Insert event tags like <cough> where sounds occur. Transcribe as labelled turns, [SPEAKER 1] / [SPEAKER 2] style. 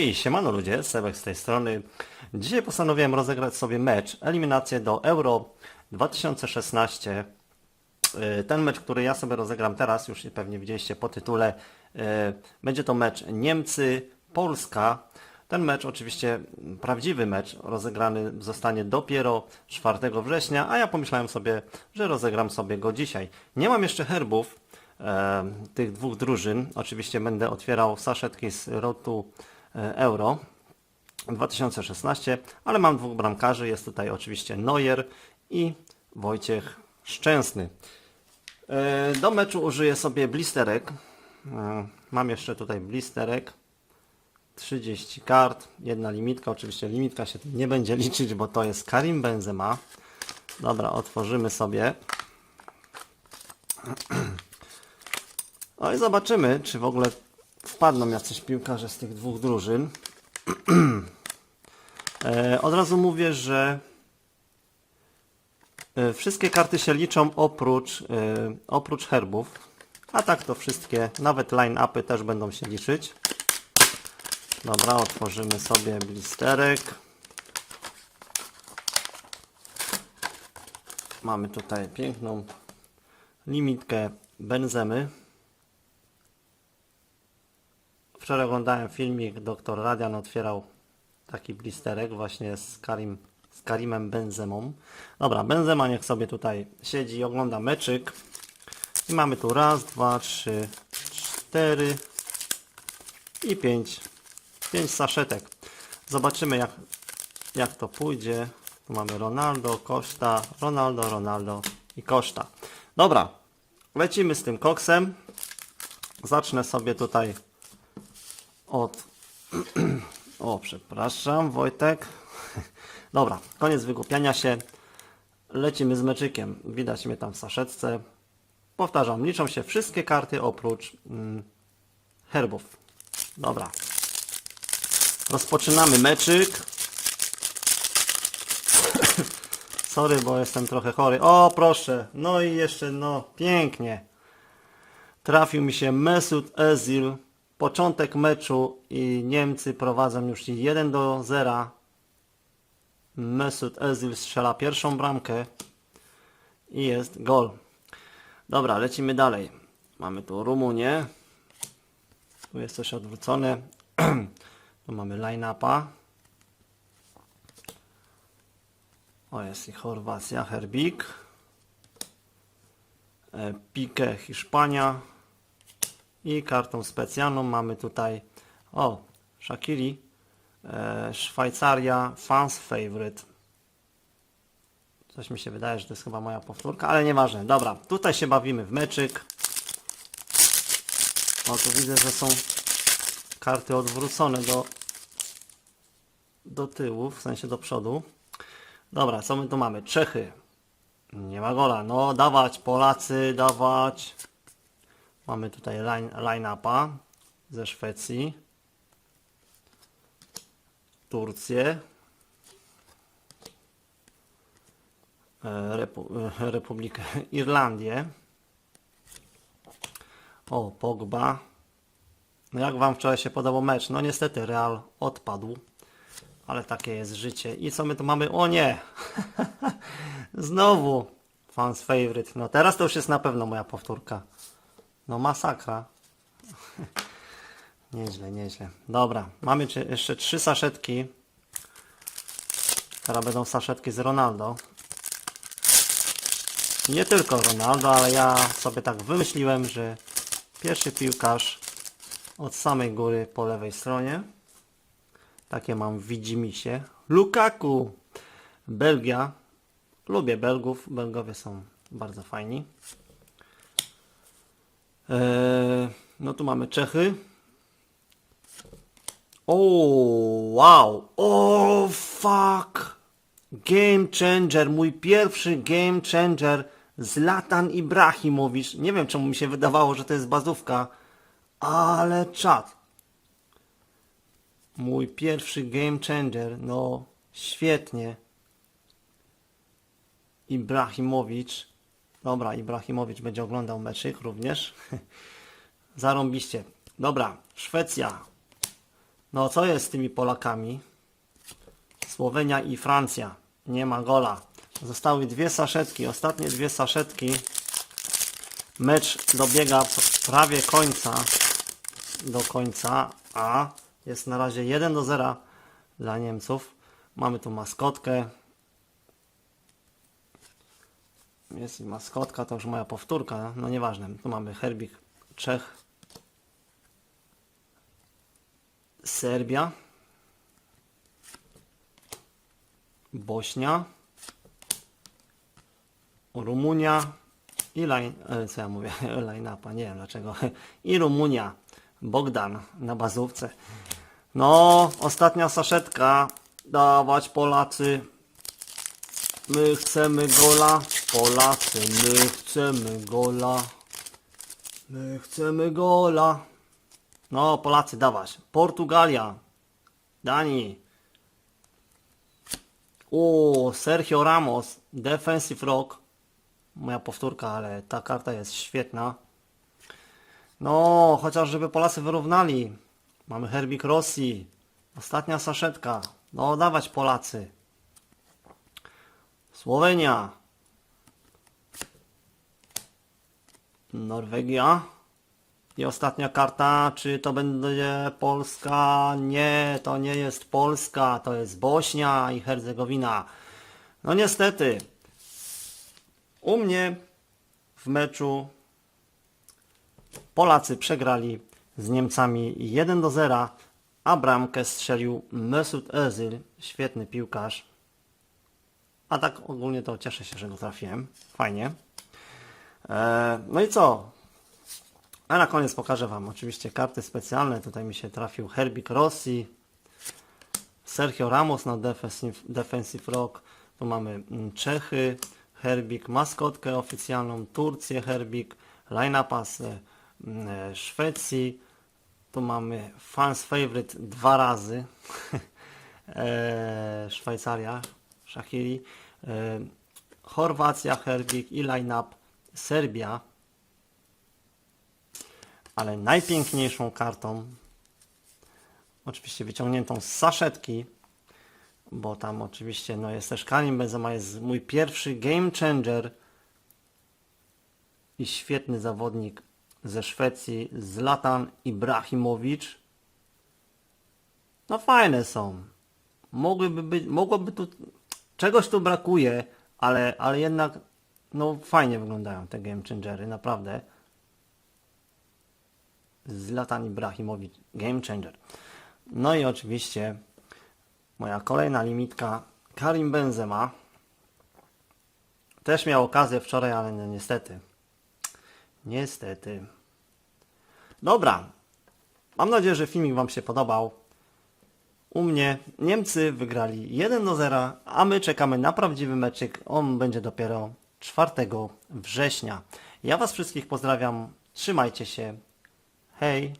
[SPEAKER 1] Hej, siemano ludzie, Sebek z tej strony. Dzisiaj postanowiłem rozegrać sobie mecz, eliminację do Euro 2016. Yy, Ten mecz, który ja sobie rozegram teraz, już pewnie widzieliście po tytule, yy, będzie to mecz Niemcy-Polska. Ten mecz, oczywiście prawdziwy mecz, rozegrany zostanie dopiero 4 września, a ja pomyślałem sobie, że rozegram sobie go dzisiaj. Nie mam jeszcze herbów, e, tych dwóch drużyn. Oczywiście będę otwierał saszetki z Rotu e, Euro 2016, ale mam dwóch bramkarzy. Jest tutaj oczywiście Neuer i Wojciech Szczęsny. E, Do meczu użyję sobie blisterek. E, Mam jeszcze tutaj blisterek. 30 kart, jedna limitka. Oczywiście limitka się nie będzie liczyć, bo to jest Karim Benzema. Dobra, otworzymy sobie. <clears throat> No i zobaczymy, czy w ogóle wpadną jacyś piłkarze z tych dwóch drużyn. <clears throat> e, od razu mówię, że e, wszystkie karty się liczą oprócz, e, oprócz herbów. A tak to wszystkie, nawet line-upy też będą się liczyć. Dobra, otworzymy sobie blisterek. Mamy tutaj piękną limitkę benzemy. Wczoraj oglądałem filmik, doktor Radian otwierał taki blisterek właśnie z, Karim, z Karimem Benzemą. Dobra, Benzema niech sobie tutaj siedzi i ogląda meczyk. I mamy tu raz, dwa, trzy, cztery i pięć. Pięć saszetek. Zobaczymy jak, jak to pójdzie. Tu mamy Ronaldo, Koszta, Ronaldo, Ronaldo i Koszta. Dobra, lecimy z tym koksem. Zacznę sobie tutaj od... <clears throat> O, przepraszam, Wojtek. <laughs> Dobra, koniec wygłupiania się. Lecimy z meczykiem. Widać mnie tam w saszetce. Powtarzam, liczą się wszystkie karty oprócz mm, herbów. Dobra. Rozpoczynamy meczyk. <clears throat> Sorry, bo jestem trochę chory. O, proszę. No i jeszcze, no, pięknie. Trafił mi się Mesut Özil. Początek meczu i Niemcy prowadzą już 1 do 0. Mesut Özil strzela pierwszą bramkę i jest gol. Dobra, lecimy dalej. Mamy tu Rumunię. Tu jest coś odwrócone. <clears throat> tu mamy line-upa. O, jest i Chorwacja, Herbik. E, Pique, Hiszpania. I kartą specjalną mamy tutaj, o, Shakiri, e, Szwajcaria, fans favorite. Coś mi się wydaje, że to jest chyba moja powtórka, ale nieważne. Dobra, tutaj się bawimy w meczyk. O, tu widzę, że są karty odwrócone do, do tyłu, w sensie do przodu. Dobra, co my tu mamy? Czechy. Nie ma gola. No, dawać Polacy, dawać. Mamy tutaj line, line-upa ze Szwecji. Turcję. E, Repu, e, Republikę <laughs> Irlandię. O, Pogba. No jak Wam wczoraj się podobał mecz? No niestety Real odpadł. Ale takie jest życie. I co my tu mamy? O nie! <laughs> Znowu fans favorite. No teraz to już jest na pewno moja powtórka. No masakra. <laughs> nieźle, nieźle. Dobra, mamy jeszcze trzy saszetki. Teraz będą saszetki z Ronaldo. Nie tylko Ronaldo, ale ja sobie tak wymyśliłem, że pierwszy piłkarz od samej góry po lewej stronie. Takie mam widzimisię. Lukaku. Belgia. Lubię Belgów. Belgowie są bardzo fajni. Eee, no tu mamy Czechy. O, wow. O, fuck. Game changer. Mój pierwszy game changer. Zlatan Ibrahimowicz. Nie wiem czemu mi się wydawało, że to jest bazówka. Ale czad. Mój pierwszy game changer. No, świetnie. Ibrahimowicz. Dobra, Ibrahimowicz będzie oglądał meczyk również. <laughs> Zarąbiście. Dobra, Szwecja. No co jest z tymi Polakami? Słowenia i Francja. Nie ma gola. Zostały dwie saszetki. Ostatnie dwie saszetki. Mecz dobiega prawie końca. Do końca. A jest na razie 1 do 0 dla Niemców. Mamy tu maskotkę. Jest i maskotka, to już moja powtórka. No nieważne. Tu mamy herbik Czech. Serbia. Bośnia. Rumunia i line, co ja mówię, <laughs> line-upa, nie wiem dlaczego. I Rumunia. Bogdan na bazówce. No, ostatnia saszetka. Dawać Polacy. My chcemy gola. Polacy, my chcemy gola. My chcemy gola. No, Polacy, dawać. Portugalia. Dani. O, Sergio Ramos. Defensive Rock. Moja powtórka, ale ta karta jest świetna. No, chociaż żeby Polacy wyrównali. Mamy Herbik Rossi. Ostatnia saszetka. No, dawać Polacy. Słowenia. Norwegia. I ostatnia karta, czy to będzie Polska? Nie, to nie jest Polska, to jest Bośnia i Hercegowina. No niestety, u mnie w meczu Polacy przegrali z Niemcami 1 do 0, a bramkę strzelił Mesut Özil, świetny piłkarz. A tak ogólnie to cieszę się, że go trafiłem. Fajnie. E, no i co? A na koniec pokażę Wam oczywiście karty specjalne. Tutaj mi się trafił Herbik Rossi, Sergio Ramos na defensive, defensive rock. Tu mamy mm, Czechy, Herbik, maskotkę oficjalną, Turcję, Herbik, line-upa z mm, e, Szwecji. Tu mamy fans favorite dwa razy. <laughs> e, Szwajcaria, Shakiri. E, Chorwacja, Herbik i line-up Serbia. Ale najpiękniejszą kartą, oczywiście wyciągniętą z saszetki, bo tam oczywiście no jest też Karim Benzema, jest mój pierwszy game changer i świetny zawodnik ze Szwecji, Zlatan Ibrahimowicz. No fajne są. Mogłyby być, mogłoby tu, czegoś tu brakuje, ale, ale jednak no fajnie wyglądają te game changery, naprawdę. Zlatan Ibrahimowicz, game changer. No i oczywiście moja kolejna limitka Karim Benzema. Też miał okazję wczoraj, ale no niestety. Niestety. Dobra. Mam nadzieję, że filmik Wam się podobał. U mnie Niemcy wygrali 1 do 0, a my czekamy na prawdziwy meczyk. On będzie dopiero 4 września. Ja Was wszystkich pozdrawiam. Trzymajcie się. Hej.